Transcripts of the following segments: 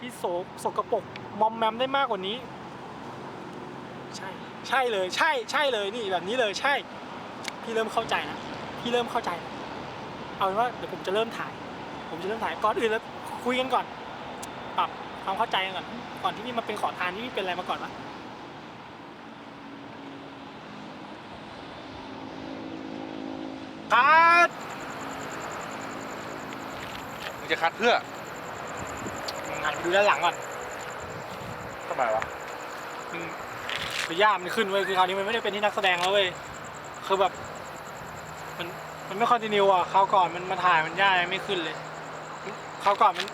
พี่โสสกปรกมอมแมมได้มากกว่านี้ ใช่ใช่เลยใช่ใช่เลยนี่แบบนี้เลยใช่ พี่เริ่มเข้าใจนะพี่เริ่มเข้าใจนะเอาเป็นว่าเดี๋ยวผมจะเริ่มถ่าย ผมจะเริ่มถ่ายก่อนอื่นแล้วคุยกันก่อน ปรับความเข้าใจกันก่อนก่อนที่พี่มาเป็นขอทานที่พี่เป็นอะไรมาก่อนวะคัดมึงจะคัดเพื่อ หันไปดูด้านหลังก่อนทำไมวะมันคือย่ามันขึ้นเว้ยคือคราวนี้มันไม่ได้เป็นที่นักแสดงแล้วเว้ยคือแบบ มันมันไม่คอนติเนียอะคราวก่อนมันมาถ่ายมันย่ายังไม่ขึ้นเลยคราวก่อนมัน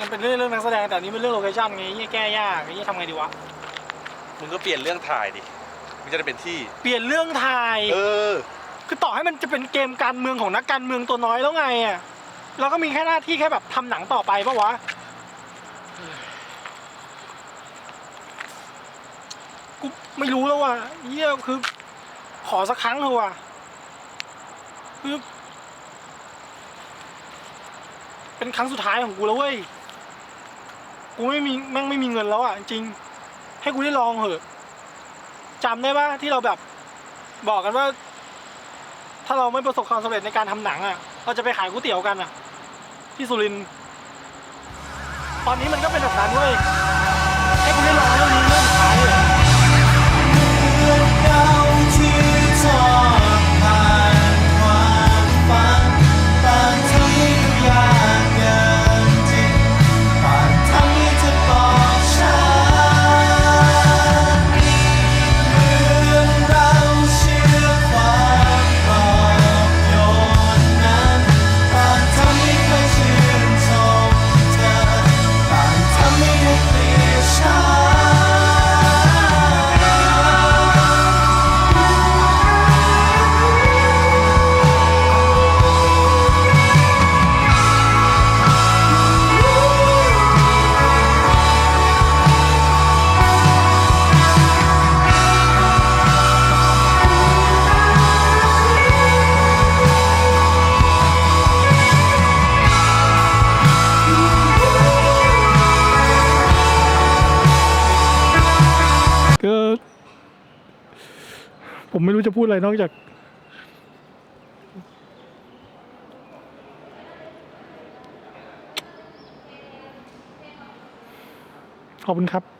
มันเป็นเรื่องเรื่องนักแสดงแต่อันนี้เป็นเรื่องโลเคชั่นไงยี่แก้ยากยี่ทำไงดีวะมึงก็เปลี่ยนเรื่องถ่ายดิมันจะได้เป็นที่ เปลี่ยนเรื่องถ่าย เออ คือต่อให้มันจะเป็นเกมการเมืองของนักการเมืองตัวน้อยแล้วไงอะเราก็มีแค่หน้าที่แค่แบบทำหนังต่อไปปะวะ กูไม่รู้แล้วว่ะเยี่ยคือ ขอสักครั้งเถอะว่ะคือเป็นครั้งสุดท้ายของกูแล้วเว้ย กูไม่มีแม่งไม่มีเงินแล้วอะจริง ให้กูได้ลองเถอะจำได้ปะที่เราแบบบอกกันว่า ถ้าเราไม่ประสบความสำเร็จในการทำหนังอะ เราจะไปขายก๋วยเตี๋ยวกันอะ ที่สุรินทร์ตอนนี้มันก็เป็นแบบนั้นเว้ย ผมไม่รู้จะพูดอะไรนอกจาก ขอบคุณครับ